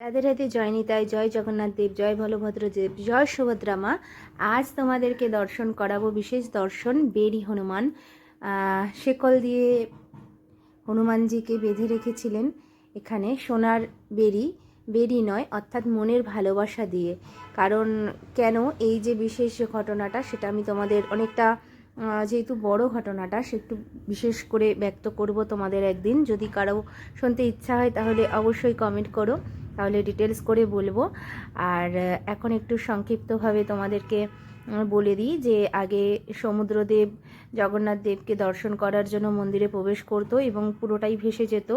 রাধে রাধে জয় নিতাই জয় জগন্নাথ দেব, জয় বলভদ্র দেব, জয় সুভদ্রা মা। আজ তোমাদেরকে দর্শন করাবো, বিশেষ দর্শন, বেরি হনুমান। শেকল দিয়ে হনুমানজিকে বেঁধে রেখেছিলেন এখানে সোনার বেরি। বেরি নয়, অর্থাৎ মনের ভালোবাসা দিয়ে। কারণ কেন এই যে বিশেষ ঘটনাটা, সেটা আমি তোমাদের অনেকটা যেহেতু বড় ঘটনাটা, সে একটু বিশেষ করে ব্যক্ত করব তোমাদের একদিন। যদি কারও শুনতে ইচ্ছা হয়, তাহলে অবশ্যই কমেন্ট করো। তাহলে ডিটেলস করে বলব। আর এখন একটু সংক্ষিপ্তভাবে তোমাদেরকে বলে দিই যে, আগে সমুদ্রদেব জগন্নাথ দেবকে দর্শন করার জন্য মন্দিরে প্রবেশ করতো এবং পুরোটাই ভেসে যেত।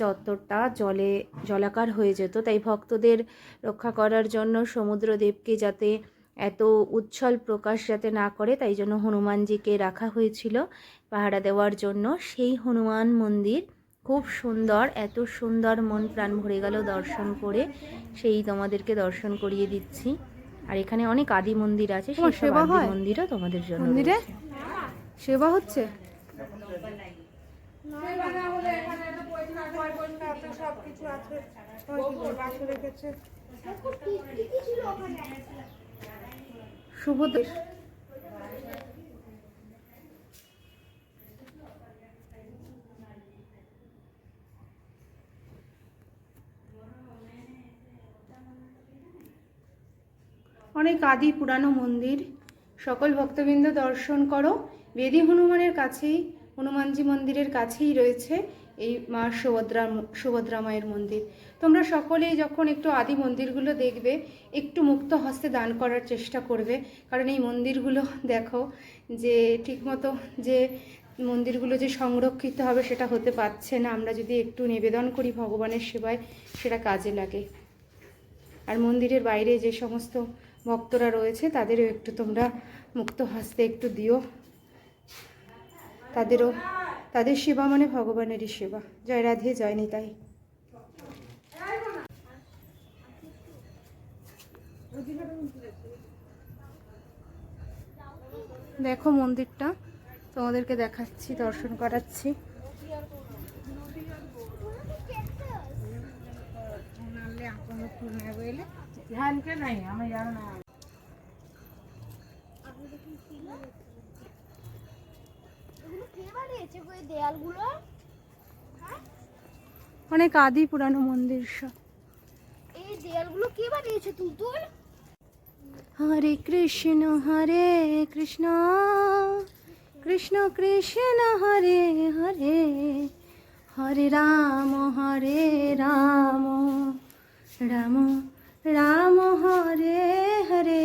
চত্বরটা জলে, জলাকার হয়ে যেত। তাই ভক্তদের রক্ষা করার জন্য সমুদ্রদেবকে যাতে এত উচ্ছল প্রকাশ যাতে না করে, তাই জন্য হনুমানজিকে রাখা হয়েছিল পাহারা দেওয়ার জন্য। সেই হনুমান মন্দির খুব সুন্দর এত সুন্দর মন প্রাণ ভরে গেল দর্শন করে। সেই তোমাদেরকে দর্শন করিয়ে দিচ্ছি। আর এখানে অনেক আদি মন্দির আছে সেই সব সেবা আদি হয়? মন্দিরও তোমাদের জন্য মন্দিরে? সেবা হচ্ছে? শুভদের অনেক আদি পুরানো মন্দির। সকল ভক্তবৃন্দ দর্শন করো। বেদি হনুমানের কাছেই, হনুমানজি মন্দিরের কাছেই রয়েছে এই মা সুভদ্রা সুভদ্রা মায়ের মন্দির। তোমরা সকলেই যখন একটু আদি মন্দিরগুলো দেখবে, একটু মুক্ত হস্তে দান করার চেষ্টা করবে। কারণ এই মন্দিরগুলো দেখো যে ঠিকমতো যে মন্দিরগুলো যে সংরক্ষিত হবে সেটা হতে পারছে না। আমরা যদি একটু নিবেদন করি ভগবানের সেবায়, সেটা কাজে লাগে। আর মন্দিরের বাইরে যে সমস্ত ভক্তরা রয়েছে, তাদেরও একটু তোমরা মুক্ত হাসতে একটু দিও। তাদেরও, তাদের সেবা মানে ভগবানেরই সেবা। জয় রাধে, জয় নিতাই। দেখো মন্দিরটা, তোমাদেরকে দেখাচ্ছি, দর্শন করাচ্ছি। এগুলো অনেক আদি পুরানো মন্দির হরে কৃষ্ণ হরে কৃষ্ণ কৃষ্ণ কৃষ্ণ, হরে হরে হরে রাম, হরে রাম রাম রাম হরে হরে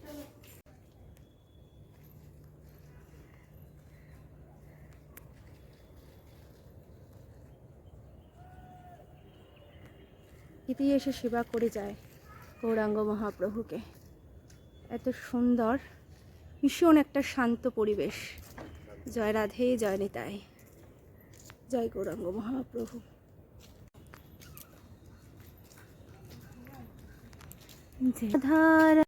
ইতি এসে সেবা করে যায় গৌরাঙ্গ মহাপ্রভুকে। এত সুন্দর, ভীষণ একটা শান্ত পরিবেশ। জয় রাধে, জয় নিতাই। জয় গৌরাঙ্গ মহাপ্রভু। ধারা